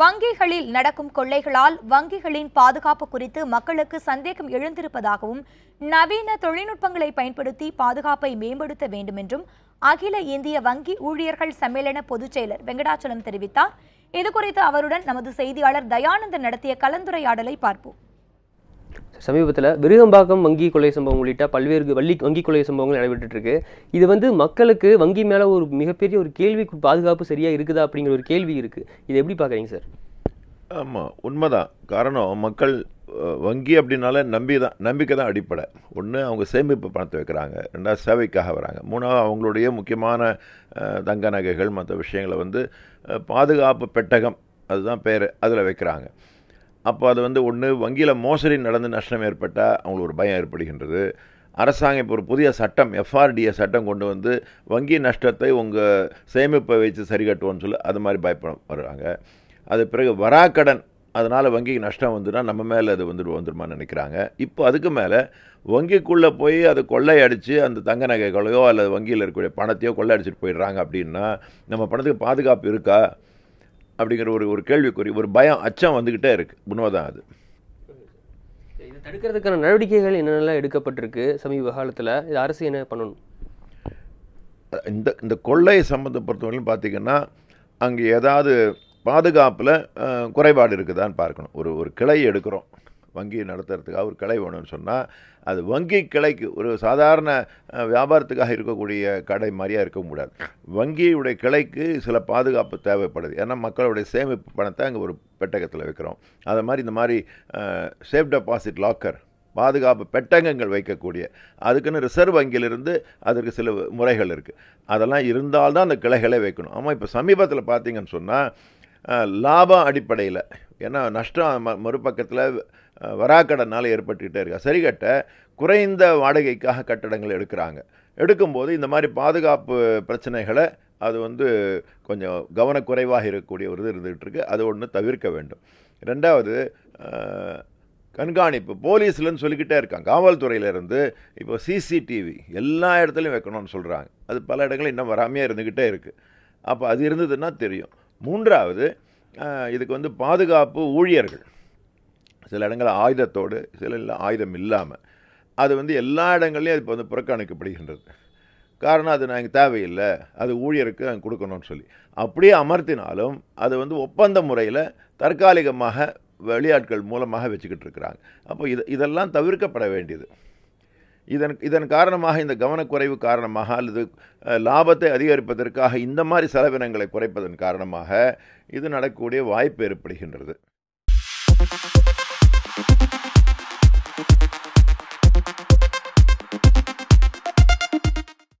வங்கிகளில் நடக்கும் கொள்ளைகளால் வங்கிகளின் பாதுகாப்பு குறித்து மக்களுக்கு சந்தேகம் எழுந்திருப்பதாகவும் நவீன தொழில்நுட்பங்களை பயன்படுத்தி பாதுகாப்பை மேம்படுத்த வேண்டும் என்றும் அகில இந்திய வங்கி ஊழியர்கள் சம்மேளன பொதுச் செயலர் வெங்கடாச்சலம் தெரிவித்தார். இதுகுறித்து அவருடன் நமது செய்தியாளர் தயானந்தன் நடத்திய கலந்துரையாடலை பார்ப்போம். சமீபத்தில் விருகம்பாக்கம் வங்கி கொலை சம்பவம் உள்ளிட்ட பல்வேறு வள்ளி வங்கி கொலை சம்பவங்கள் நடைபெற்றுருக்கு. இது வந்து மக்களுக்கு வங்கி மேலே ஒரு மிகப்பெரிய ஒரு கேள்வி பாதுகாப்பு சரியாக இருக்குதா அப்படிங்கிற ஒரு கேள்வி இருக்குது இது எப்படி பார்க்குறீங்க சார்? ஆமாம் உண்மைதான். காரணம் மக்கள் வங்கி அப்படின்னால நம்பி தான் நம்பிக்கை தான் அடிப்படை. ஒன்று அவங்க சேமிப்பு பணத்தை வைக்கிறாங்க. ரெண்டாவது சேவைக்காக வராங்க. மூணாவது அவங்களுடைய முக்கியமான தங்க நகைகள் மற்ற விஷயங்களை வந்து பாதுகாப்பு பெட்டகம் அதுதான் பேர் அதில் வைக்கிறாங்க. அப்போ அது வந்து ஒன்று வங்கியில் மோசடி நடந்து நஷ்டம் ஏற்பட்டால் அவங்களுக்கு ஒரு பயம் ஏற்படுகின்றது. அரசாங்கம் இப்போ ஒரு புதிய சட்டம் எஃப்ஆர்டிஏ சட்டம் கொண்டு வந்து வங்கி நஷ்டத்தை உங்கள் சேமிப்பை வச்சு சரி கட்டுவோன்னு சொல்லி அது மாதிரி பயப்பட வர்றாங்க. அது பிறகு வராக்கடன் அதனால் வங்கிக்கு நஷ்டம் வந்துன்னா நம்ம மேலே அது வந்துட்டு வந்துடுமான்னு நினைக்கிறாங்க. இப்போ அதுக்கு மேலே வங்கிக்குள்ளே போய் அது கொள்ளை அடித்து அந்த தங்க நகைகளையோ அல்லது வங்கியில் இருக்கக்கூடிய பணத்தையோ கொள்ளை அடிச்சிட்டு போயிடுறாங்க அப்படின்னா நம்ம பணத்துக்கு பாதுகாப்பு இருக்கா? அப்படிங்கிற ஒரு ஒரு கேள்விக்குறி ஒரு பயம் அச்சம் வந்துக்கிட்டே இருக்குது உண்மைதான் அது. இதை தடுக்கிறதுக்கான நடவடிக்கைகள் என்னென்னலாம் எடுக்கப்பட்டிருக்கு சமீப காலத்தில்? இது அரசு என்ன பண்ணணும்? இந்த இந்த கொள்ளை சம்மந்தம் பொறுத்தவரையிலும் பார்த்தீங்கன்னா அங்கே ஏதாவது பாதுகாப்பில் குறைபாடு இருக்குதான்னு பார்க்கணும். ஒரு ஒரு கிளை எடுக்கிறோம். வங்கி நடத்துறதுக்காக ஒரு கிளை வேணும்னு சொன்னால் அது வங்கி கிளைக்கு ஒரு சாதாரண வியாபாரத்துக்காக இருக்கக்கூடிய கடை மாதிரியாக இருக்க முடியாது. வங்கியுடைய கிளைக்கு சில பாதுகாப்பு தேவைப்படுது. ஏன்னா மக்களுடைய சேமிப்பு பணத்தை அங்கே ஒரு பெட்டகத்தில் வைக்கிறோம். அதை மாதிரி இந்த மாதிரி சேஃப் டெபாசிட் லாக்கர் பாதுகாப்பு பெட்டகங்கள் வைக்கக்கூடிய அதுக்குன்னு ரிசர்வ் வங்கியிலிருந்து அதற்கு சில முறைகள் இருக்குது அதெல்லாம் இருந்தால்தான் அந்த கிளைகளே வைக்கணும். ஆமாம் இப்போ சமீபத்தில் பார்த்தீங்கன்னு சொன்னால் லாபம் அடிப்படையில் ஏன்னா நஷ்டம் ம மறுபக்கத்தில் வராக்கடனால் ஏற்பட்டுக்கிட்டே இருக்கா. சரி கட்ட குறைந்த வாடகைக்காக கட்டடங்கள் எடுக்கிறாங்க. எடுக்கும்போது இந்த மாதிரி பாதுகாப்பு பிரச்சனைகளை அது வந்து கொஞ்சம் கவனக்குறைவாக இருக்கக்கூடிய ஒரு இது இருந்துகிட்ருக்கு அது ஒன்று தவிர்க்க வேண்டும். ரெண்டாவது கண்காணிப்பு போலீஸ்லன்னு சொல்லிக்கிட்டே இருக்காங்க. காவல்துறையிலேருந்து இப்போ சிசிடிவி எல்லா இடத்துலையும் வைக்கணும்னு சொல்கிறாங்க அது பல இடங்களில் இன்னும் வராமையே இருந்துக்கிட்டே இருக்குது அப்போ அது இருந்ததுன்னா தெரியும். மூன்றாவது இதுக்கு வந்து பாதுகாப்பு ஊழியர்கள். சில இடங்களில் ஆயுதத்தோடு சில ஆயுதம் இல்லாமல். அது வந்து எல்லா இடங்கள்லையும் அது இப்போ வந்து புறக்கணிக்கப்படுகின்றது. காரணம் அது நாங்கள் தேவையில்லை அது ஊழியருக்கு நாங்கள் கொடுக்கணும்னு சொல்லி. அப்படியே அமர்த்தினாலும் அது வந்து ஒப்பந்த முறையில் தற்காலிகமாக வெளியாட்கள் மூலமாக வச்சுக்கிட்டு இருக்கிறாங்க. அப்போ இது இதெல்லாம் தவிர்க்கப்பட வேண்டியது. இதன் இதன் காரணமாக இந்த கவனக்குறைவு காரணமாக அல்லது லாபத்தை அதிகரிப்பதற்காக இந்த மாதிரி செலவினங்களை குறைப்பதன் காரணமாக இது நடக்கக்கூடிய வாய்ப்பு ஏற்படுகின்றது.